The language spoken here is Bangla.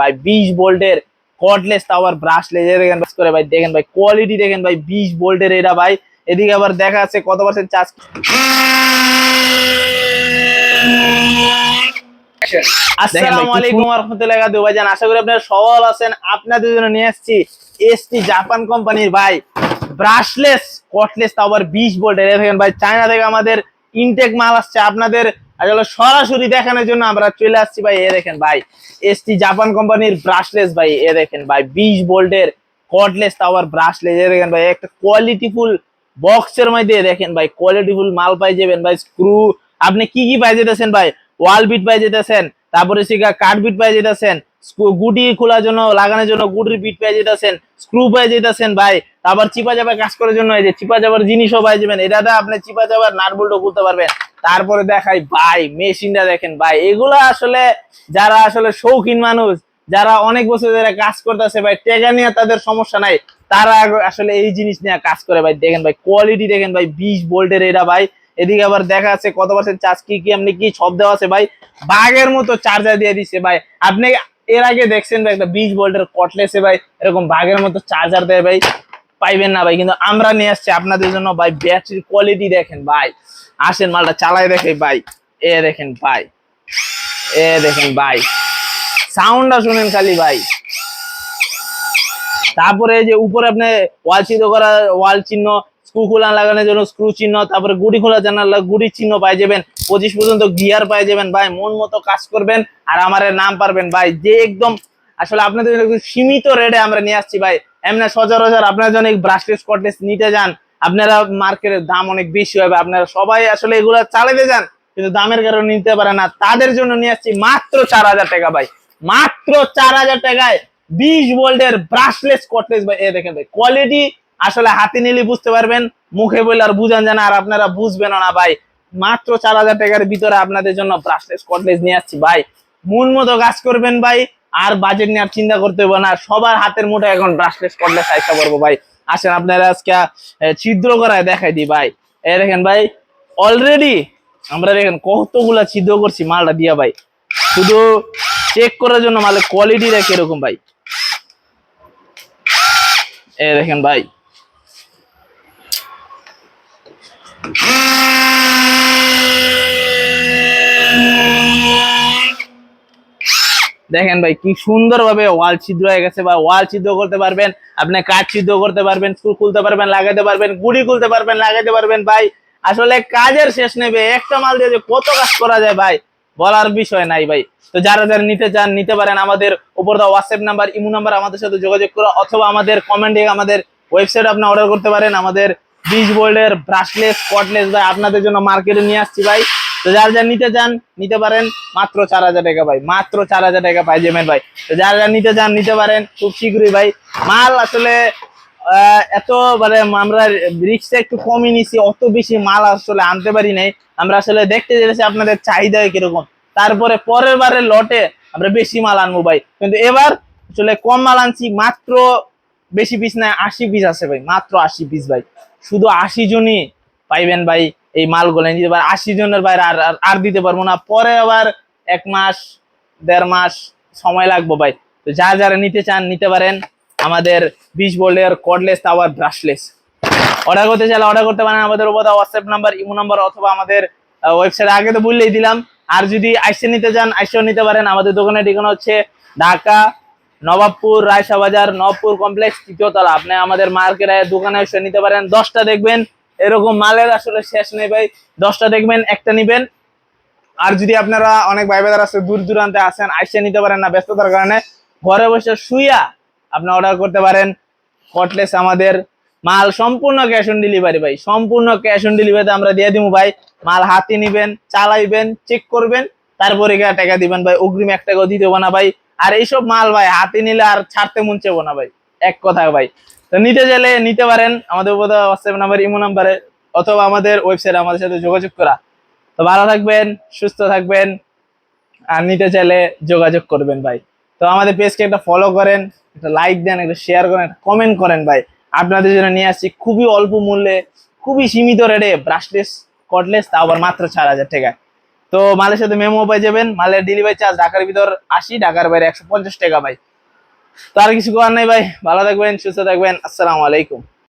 ভাই বিশ বোল্টের কর্ডলেস টাওয়ার ব্রাশলেস দেখেন বাস করে ভাই দেখেন ভাই কোয়ালিটি দেখেন ভাই বিশ বোল্টের এটা ভাই। এদিকে আবার দেখা আছে কত পার্সেন্ট চার্জ আসসালামু আলাইকুম রহমতুল্লাহ ভাইজান আশা করি আপনারা সবাই আছেন। আপনাদের জন্য নিয়ে আসছি এসটি জাপান কোম্পানির ভাই ব্রাশলেস কটলেস বিশ দেখেন ভাই চায়না থেকে আমাদের ইনটেক মাল আসছে। আপনাদের আসলে সরাসরি দেখানোর জন্য আমরা চলে আসছি ভাই, এ দেখেন ভাই এসটি জাপান কোম্পানির ব্রাশলেস ভাই, এ দেখেন ভাই, বিশ ভোল্টের কর্ডলেস টাওয়ার ব্রাশলেস এ দেখেন ভাই, একটা কোয়ালিটিফুল বক্সের মধ্যে দেখেন ভাই কোয়ালিটিফুল মাল পাই যাবেন ভাই স্ক্রু আপনি কি কি পাই যেতেছেন ভাই ওয়াল বিট পাই যেতেছেন, তারপরে সিগা কাঠ বিট পাই যেতেছেন গুটি খোলার জন্য, লাগানোর জন্য গুটির বিট পাই যেতেছেন স্ক্রু পাই যেতেছেন ভাই, তারপর চিপা চাপা কাজ করার জন্য এই যে চিপা চাপার জিনিসও পাই যাবেন এটাতে আপনি চিপা চাপার নাট বল্টও খুলতে পারবেন। তারপরে দেখাই, ভাই, মেশিনটা দেখেন, ভাই, এগুলো আসলে যারা আসলে শৌখিন মানুষ, যারা অনেক বছর ধরে কাজ করতেছে, ভাই, টেকা নিয়ে তাদের সমস্যা নাই। তারা আসলে এই জিনিস নিয়ে কাজ করে, ভাই, দেখেন, ভাই কোয়ালিটি দেখেন, ভাই, বিশ ভোল্টের এটা, ভাই। এদিকে আবার দেখা আছে কত পার্সেন্ট চার্জ কি কি আপনি কি সব দেওয়া আছে, ভাই। বাঘের মতো চার্জার দিয়ে দিচ্ছে, ভাই। আপনি এর আগে দেখছেন, ভাই, একটা বিশ ভোল্টের কটলেসে ভাই, এরকম বাঘের মতো চার্জার দেয়, ভাই। পাইবেন না ভাই, কিন্তু আমরা নিয়ে আসছি আপনাদের জন্য ভাই ব্যাটারির কোয়ালিটি দেখেন ভাই। আসেন মালটা চালাই দেখে ভাই। এ দেখেন ভাই। এ দেখেন ভাই। সাউন্ডটা শুনেন খালি ভাই। তারপরে যে উপরে আপনি ওয়াল চিহ্ন করা ওয়াল চিহ্ন স্ক্রু খোলা লাগানোর জন্য স্ক্রু চিহ্ন, তারপরে গুড়ি খোলা জানালা গুড়ি চিহ্ন পাই যাবেন। পঁচিশ পর্যন্ত গিয়ার পাই যাবেন ভাই। মন মতো কাজ করবেন আর আমার নাম পারবেন ভাই। যে একদম, আসলে আপনাদের সীমিত রেটে আমরা নিয়ে আসছি ভাই। এমনি সচরাচর আপনারা যখন এই ব্রাশলেস কটলেস নিতে যান, আপনারা মার্কেটের দাম অনেক বেশি হবে। আপনারা সবাই আসলে এগুলো চালাতে যান, কিন্তু দামের কারণে নিতে পারে না। তাদের জন্য নিয়ে আসছি মাত্র চার হাজার টাকা ভাই। মাত্র চার হাজার টাকায় বিশ ভোল্টের ব্রাশলেস কটলেস ভাই। এ দেখেন ভাই কোয়ালিটি আসলে হাতে নিলে বুঝতে পারবেন, মুখে বললে আর বুঝান জানা আর আপনারা বুঝবেন না ভাই। মাত্র চার হাজার টাকার ভিতরে আপনাদের জন্য ব্রাশলেস কটলেস নিয়ে আসছি ভাই। মন মতো কাজ করবেন ভাই। আর বাজেট নিয়ে আর চিন্তা করতে হবে না। সবার হাতের মুঠে এখন ব্রাশলেস কটলেস আইসা করব ভাই। আসেন আপনারা আজকে ছিদ্র করায় দেখাই দিই ভাই। এই দেখেন ভাই অলরেডি আমরা দেখেন কতগুলা ছিদ্র করছি মালটা দিয়া ভাই। শুধু চেক করার জন্য মালের কোয়ালিটিটা কীরকম ভাই? এ দেখেন ভাই। দেখেন ভাই, কি সুন্দর ভাবে ওয়াল ছিদ্র হয়ে গেছে বা ওয়াল ছিদ্র করতে পারবেন, আপনি কাঠ ছিদ্র করতে পারবেন, স্কুল খুলতে পারবেন লাগাতে পারবেন, গুড়ি খুলতে পারবেন লাগাতে পারবেন, ভাই। আসলে কাজের শেষ নেবে, একটা মাল দিয়ে কত কাজ করা যায় ভাই, বলার বিষয় নাই ভাই। তো যারা যারা নিতে চান, নিতে পারেন আমাদের উপর the WhatsApp number Imo number আমাদের সাথে যোগাযোগ করো, অথবা আমাদের কমেন্টে আমাদের ওয়েবসাইট আপনি অর্ডার করতে পারেন আমাদের বিশ বোল্ডের ব্রাশলেস কটলেস ভাই, আপনাদের জন্য মার্কেটে নিয়ে আসছি ভাই। তো যার যারা নিতে চান, নিতে পারেন মাত্র চার হাজার টাকা ভাই, মাত্র চার হাজার টাকা পাই যাবেন ভাই। তো যার যারা নিতে চান, নিতে পারেন, খুব শীঘ্রই ভাই। মাল আসলে এত মানে আমরা রিক্সটা একটু কমই নিছি, অত বেশি মাল আসলে আনতে পারি নাই। আমরা আসলে দেখতে যেতেছি আপনাদের চাহিদা কীরকম। তারপরে পরের বারে লটে আমরা বেশি মাল আনব ভাই। কিন্তু এবার আসলে কম মাল আনছি, মাত্র বেশি পিস নাই আশি পিস আছে ভাই, মাত্র আশি পিস ভাই। শুধু আশি জনই পাইবেন ভাই। এই মালগুলো নিতে পারে। আশি জনের বাইরে আর আর- দিতে পারব না। পরে আবার এক মাস, দেড় মাস সময় লাগবো ভাই। তো যা যারা নিতে চান, নিতে পারেন। আমাদের বিশ বোল্ডের কর্ডলেস টাওয়ার ব্রাশলেস অর্ডার করতে চাইলে অর্ডার করতে পারেন। আমাদের উপর হোয়াটসঅ্যাপ নাম্বার ইমো নাম্বার অথবা আমাদের ওয়েবসাইট আগে তো বললেই দিলাম। আর যদি আইসে নিতে চান, আইসেও নিতে পারেন। আমাদের দোকানের ঠিকানা হচ্ছে ঢাকা, নবাবপুর রায়সা বাজার নবপুর কমপ্লেক্স তৃতীয়তলা আপনি আমাদের মার্কেটে দোকানে এসে নিতে পারেন। দশটা দেখবেন। এরকম মালের আসলে শেষ নেই ভাই। দশটা দেখবেন, একটা নিবেন। আর যদি আপনারা অনেক ভাই বেদার আছে, দূর দূরান্তে আসেন আইসে নিতে পারেন না ব্যস্ততার কারণে, ঘরে বসে শুইয়া আপনি অর্ডার করতে পারেন। কটলেস আমাদের মাল সম্পূর্ণ ক্যাশ অন ডেলিভারি ভাই। সম্পূর্ণ ক্যাশ অন ডেলিভারিতে আমরা দিয়ে দিব ভাই। মাল হাতে নিবেন, চালাইবেন চেক করবেন, তারপরে গিয়ে টাকা দিবেন ভাই। অগ্রিম এক টাকাও দিতে না ভাই। আর এইসব মাল ভাই, হাতে নিলে আর ছাড়তে মন চাইব না ভাই। এক কথা ভাই। তো নিতে চাইলে নিতে পারেন। আমাদের উপর হোয়াটসঅ্যাপ নাম্বার ইমো নাম্বারে অথবা আমাদের ওয়েবসাইটে আমাদের সাথে যোগাযোগ করা। তো ভালো থাকবেন, সুস্থ থাকবেন, আর নিতে চাইলে যোগাযোগ করবেন ভাই। তো আমাদের পেজকে একটা ফলো করেন, একটা লাইক দেন, একটা শেয়ার করেন, একটা কমেন্ট করেন ভাই। আপনাদের জন্য নিয়ে আসছি খুবই অল্প মূল্যে, খুবই সীমিত রেটে ব্রাশলেস কটলেস তা আবার মাত্র চার হাজার টাকায়। তো মালের সাথে মেমো পেয়ে যাবেন। মালের ডেলিভারি চার্জ ঢাকার ভিতর আশি, ঢাকার বাইরে একশো পঞ্চাশ টাকা ভাই। তো আর কিছু করার নাই ভাই ভালো থাকবেন সুস্থ থাকবেন আসসালামু আলাইকুম।